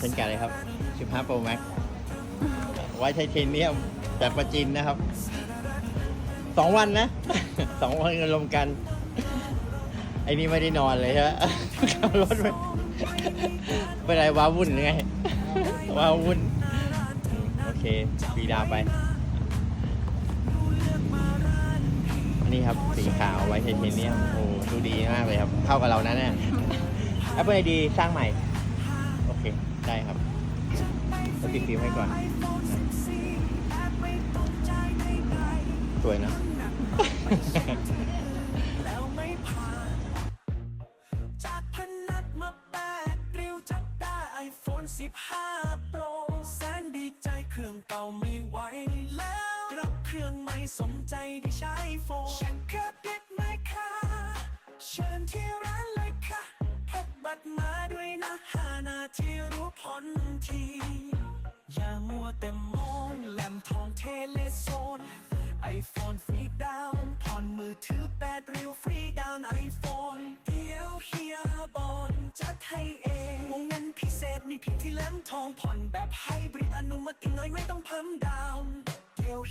เช่นกันเลยครับ 15 Pro Max ไว้ไทเทเนียมจากประจินนะครับ สองวันนะ สองวันกันรวมกัน ไอ้นี่ไม่ได้นอนเลยฮะขับรถไปเป็นไรว้าวุ่นไง ว้าวุ่น โอเคปีดาไปนนี้ครับ สีขาวไว้ไทเทเนียม โอ้ดูดีมากเลยครับ เข้ากับเรานะเนี่ย Apple ID สร้างใหม่ ได้ครับแล้วติดฟิล์มให้ก่อนนะสวยนะจากพนัดมาแปดริ้วจับได้ไอโฟน15 Pro แสนดีใจเครื่องเก่าไม่ไหวแล้วรับเครื่องใหม่สมใจที่ใช้โฟนฉันแค่เด็กไม่ค่ะเชิญที่ร้านเลยค่ะพก บัตรมาด้วยนะหานาที่รู้ผลที อย่ามัวแต่มองแหลมทองเทเลโซนไอโฟนฟรีดาวน์ผ่อนมือถือแปดริ้วฟรีดาวน์ไอโฟนเดี๋ยวเฮียบอลจัดให้เองวงเงินพิเศษมีเพียงที่แหลมทองผ่อนแบบไฮบริดอนุมัติน้อยไม่ต้องเพิ่มดาวน์เดี๋ยว